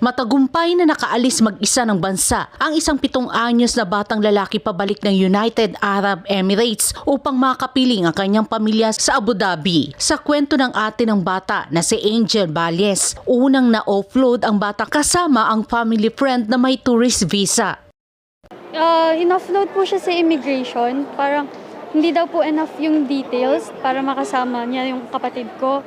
Matagumpay na nakaalis mag-isa ng bansa ang isang pitong anyos na batang lalaki pabalik ng United Arab Emirates upang makapiling ang kanyang pamilya sa Abu Dhabi. Sa kwento ng ate ng bata na si Angel Valles, unang na-offload ang bata kasama ang family friend na may tourist visa. Uh, in-offload po siya sa immigration. Parang hindi daw po enough yung details para makasama niya yung kapatid ko.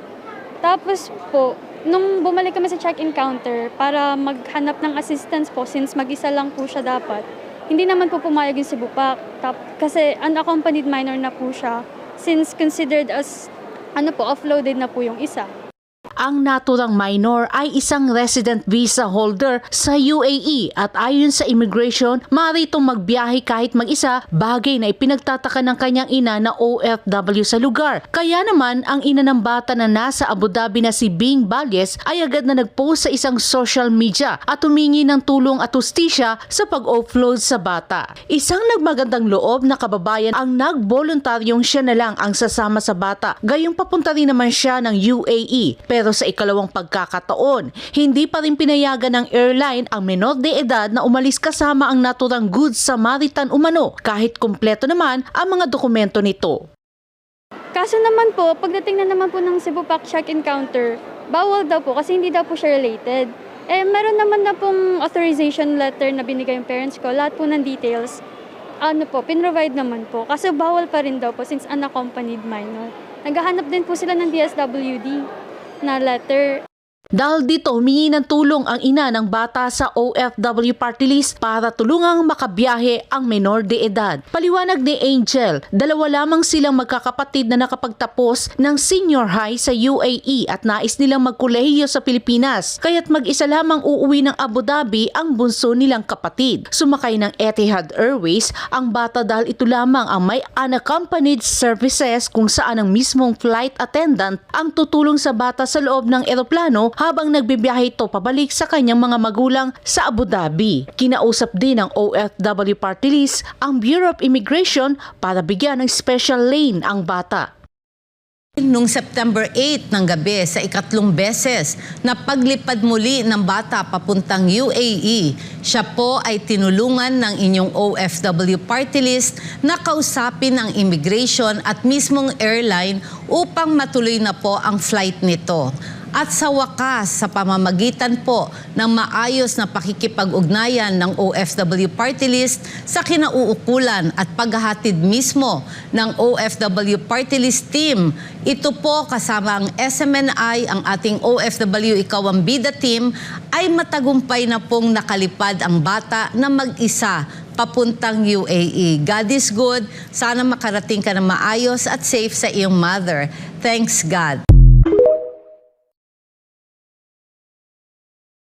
Tapos po, nung bumalik kami sa check-in counter para maghanap ng assistance po since mag-isa lang po siya dapat, hindi naman po pumayag yung Bupak. Tap, kasi unaccompanied minor na po siya since considered as ano po, offloaded na po yung isa. Ang naturang minor ay isang resident visa holder sa UAE at ayon sa immigration, maaari itong magbiyahe kahit mag-isa, bagay na ipinagtataka ng kanyang ina na OFW sa lugar. Kaya naman, ang ina ng bata na nasa Abu Dhabi na si Bing Valles ay agad na nagpost sa isang social media at humingi ng tulong at ustisya sa pag-offload sa bata. Isang nagmagandang loob na kababayan ang nagboluntaryong siya na lang ang sasama sa bata. Gayong papunta rin naman siya ng UAE pero sa ikalawang pagkakataon, hindi pa rin pinayagan ng airline ang menor de edad na umalis kasama ang naturang Good Samaritan umano kahit kumpleto naman ang mga dokumento nito. Kaso naman po, pagdating na naman po ng Cebu Pac check-in counter, bawal daw po kasi hindi daw po siya related. Eh, meron naman na pong authorization letter na binigay yung parents ko, lahat po ng details. Ano po, pinrovide naman po. Kasi bawal pa rin daw po since unaccompanied minor. Naghahanap din po sila ng DSWD na letter. Dahil dito humingi ng tulong ang ina ng bata sa OFW party list para tulungang makabiyahe ang menor de edad. Paliwanag ni Angel, dalawa lamang silang magkakapatid na nakapagtapos ng senior high sa UAE at nais nilang magkolehiyo sa Pilipinas. Kaya't mag-isa lamang uuwi ng Abu Dhabi ang bunso nilang kapatid. Sumakay ng Etihad Airways ang bata dahil ito lamang ang may unaccompanied services kung saan ang mismong flight attendant ang tutulong sa bata sa loob ng eroplano habang nagbibiyahe ito pabalik sa kanyang mga magulang sa Abu Dhabi. Kinausap din ng OFW Party List ang Bureau of Immigration para bigyan ng special lane ang bata. Noong September 8 ng gabi sa ikatlong beses na paglipad muli ng bata papuntang UAE, siya po ay tinulungan ng inyong OFW party list na kausapin ang immigration at mismong airline upang matuloy na po ang flight nito. At sa wakas, sa pamamagitan po ng maayos na pakikipag-ugnayan ng OFW Party List sa kinauukulan at paghahatid mismo ng OFW Party List team, ito po kasama ang SMNI, ang ating OFW Ikaw ang Bida team, ay matagumpay na pong nakalipad ang bata na mag-isa papuntang UAE. God is good. Sana makarating ka na maayos at safe sa iyong mother. Thanks God.